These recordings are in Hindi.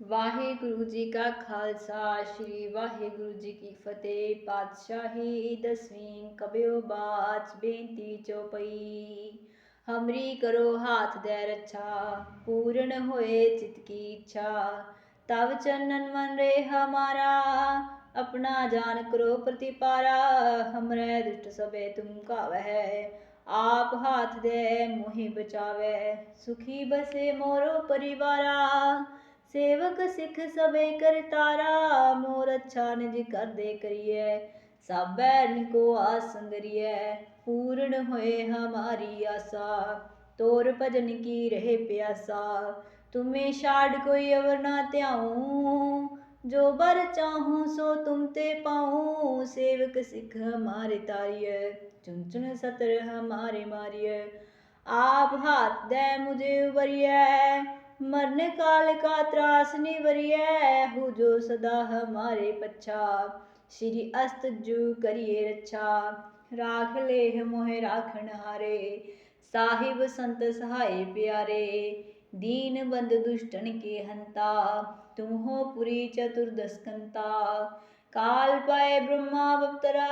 ਵਾਹਿਗੁਰੂ ਜੀ ਕਾ ਖਾਲਸਾ ਸ੍ਰੀ ਵਾਹਿਗੁਰੂ ਜੀ ਕੀ ਫਤਿਹ ਪਾਤਸ਼ਾਹੀ ਦਸਵੀਂ ਕਬਿਓ ਬਾਚ ਬੇਨਤੀ ਚੋਪਈ ਹਮਰੀ ਕਰੋ ਹਾਥ ਦੇ ਰੱਛਾ ਪੂਰਨ ਹੋਏ ਚਿਤ ਕੀ ਇੱਛਾ ਤਵ ਚੰਨਨ ਮਨ ਰੇ ਹਮਾਰਾ अपना जान करो प्रतिपारा हमरे दुष्ट सबे तुम कावह आप हाथ दे मोहि बचावे सुखी बसे मोरो परिवारा सेवक सिख सबे कर तारा मोर अच्छा निज कर दे करिए सब बैन को आसंगरिए पूर्ण होए हमारी आशा तोर भजन की रहे प्यासा तुम्हें छाड़ कोई अवर ना त्याऊं जो बर चाहूँ सो तुम ते पाऊँ सेवक सिख हमारे तारिय चुन चुन सतर हमारे मारिय आप हाथ दे मुझे उबरिय मरने काल का त्रास निवरिय हु जो सदा हमारे पच्छा। श्री अस्त जू करिए रच्छा, राख ले मोहे राखण हारे। साहिब संत सहाय प्यारे, दीन बंद दुष्टन के हंता। तुम हो पुरी चतुर्दस्कंता काल पाए ब्रह्मा अवतरा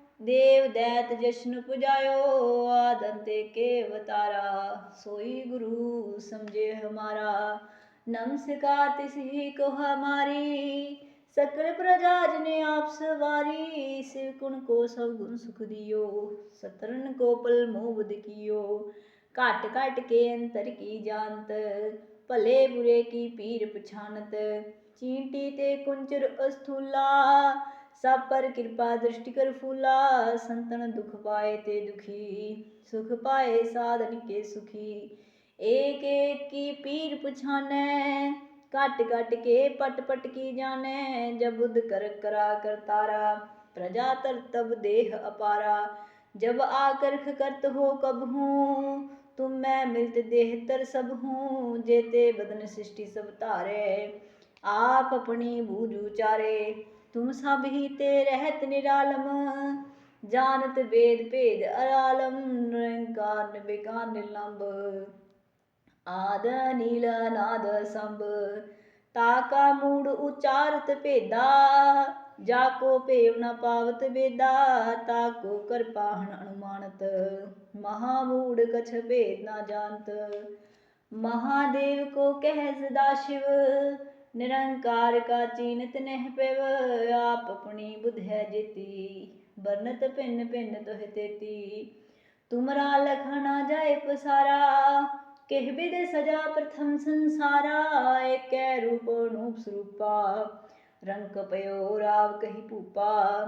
देव दैत जश्न पुजायो, आदंते के अवतारा सोई गुरु समझे हमारा नमस्कार ही को हमारी। सकल प्रजा ने आप सवारी, शिव को सब गुण सुख दियो सतरन को पल मोह कियो। काट काट के अंतर की जानत भले बुरे की पीर पछानत। चींटी ते कुंचर अस्थूला सब पर कृपा दृष्टि कर फूला, संतन दुख पाए ते दुखी, सुख पाए साधन के सुखी। एक एक की पीर पुछाने, कट कट के पट पट की जाने, जब बुद्ध कर करा कर तारा, प्रजा तर तब देह अपारा। जब आकर करत हो कब हूँ, तुम मैं मिलत देह तर सब हूँ, जेते बदन सृष्टि सब तारे। आप अपनी बूझ उचारे तुम सब ही ते रहत निरालम, जानत वेद भेद अरालम निरंकार बेकार निलंब आद नील नाद संभ ताका मूड उचारत भेदा जाको भेव न पावत वेदा ताको कर पाहन अनुमानत। महामूड कछ भेद न जानत, महादेव को कह सदा शिव ਨਿਰੰਕਾਰ ਕਾ ਚੀਨਤ ਨਹਿ ਪਿਵ, ਆਪ ਆਪਣੀ ਬੁਧੈ ਜਿਤੀ। ਬਰਨਤ ਭਿੰਨ ਭਿੰਨ ਤੋਹਿ ਤੇਤੀ। ਤੁਮਰਾ ਲਖਣਾ ਜਾਏ ਪਸਾਰਾ, ਕਹਿ ਬਿਦ ਸਜਾ ਪ੍ਰਥਮ ਸੰਸਾਰਾ, ਏਕੈ ਰੂਪ ਅਨੂਪ ਸਰੂਪਾ। ਰੰਗ ਪਇਓ ਰਾਵ ਕਹੀ ਭੂਪਾ,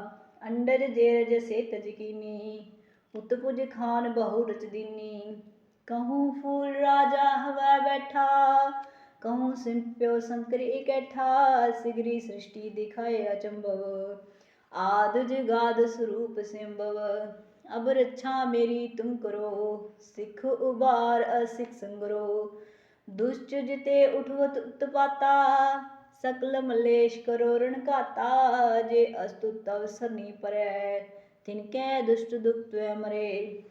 ਅੰਡਰ ਜੇਰ ਜਸੇ ਤਜਕੀਨੀ ਉਤ ਪੁਜ ਖਾਨ ਬਹੁ ਰਚ ਦੀਨੀ। ਕਹੂੰ ਫੂਲ ਰਾਜਾ ਹਵਾ ਬੈਠਾ कहूँ सिंप्यो शंकर इकट्ठा सिगरी सृष्टि दिखाए अचंभव। आद जगाद स्वरूप सिंभव, अब रक्षा मेरी तुम करो, सिख उबार असिख संगरो। दुष्ट जिते उठवत उत्पाता, सकल मलेश करो रण घाता जे अस्तु तव सरनी परै, तिनकै दुष्ट दुख त्वै मरे।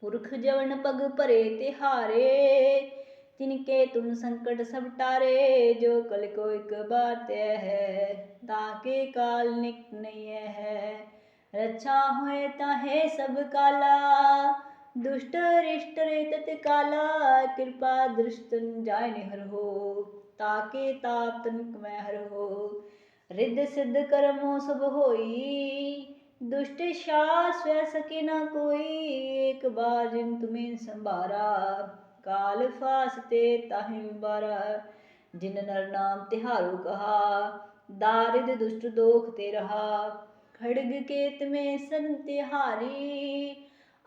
पुरख जवन पग भरे तिहारे तिनके तुम संकट सब टारे, जो कल को एक बार तय है, ताके काल निक नहीं है। रक्षा होए ताहे सब काला, दुष्ट रिष्ट रे तत्काला, कृपा दृष्ट जाय निहर हो, ताके ताप तनिक में हर हो। रिद्ध सिद्ध कर्मो सब होई, दुष्ट शास सके न कोई, एक बार जिन तुम्हें संभारा काल फासते ताहि बारा जिन नर नाम तिहारू कहा दारिद दुष्ट दोख ते रहा खड़ग केत में सन तिहारी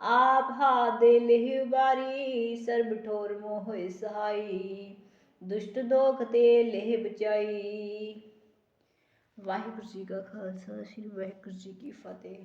आप हाथ दे लेह बारी सर्ब ठोर मोह सहाई ਦੁਸ਼ਟ ਦੋਖ ਤੇ ਲੇਹ ਬਚਾਈ ਵਾਹਿਗੁਰੂ ਜੀ ਕਾ ਖਾਲਸਾ ਸ੍ਰੀ ਵਾਹਿਗੁਰੂ ਜੀ ਕੀ ਫਤਿਹ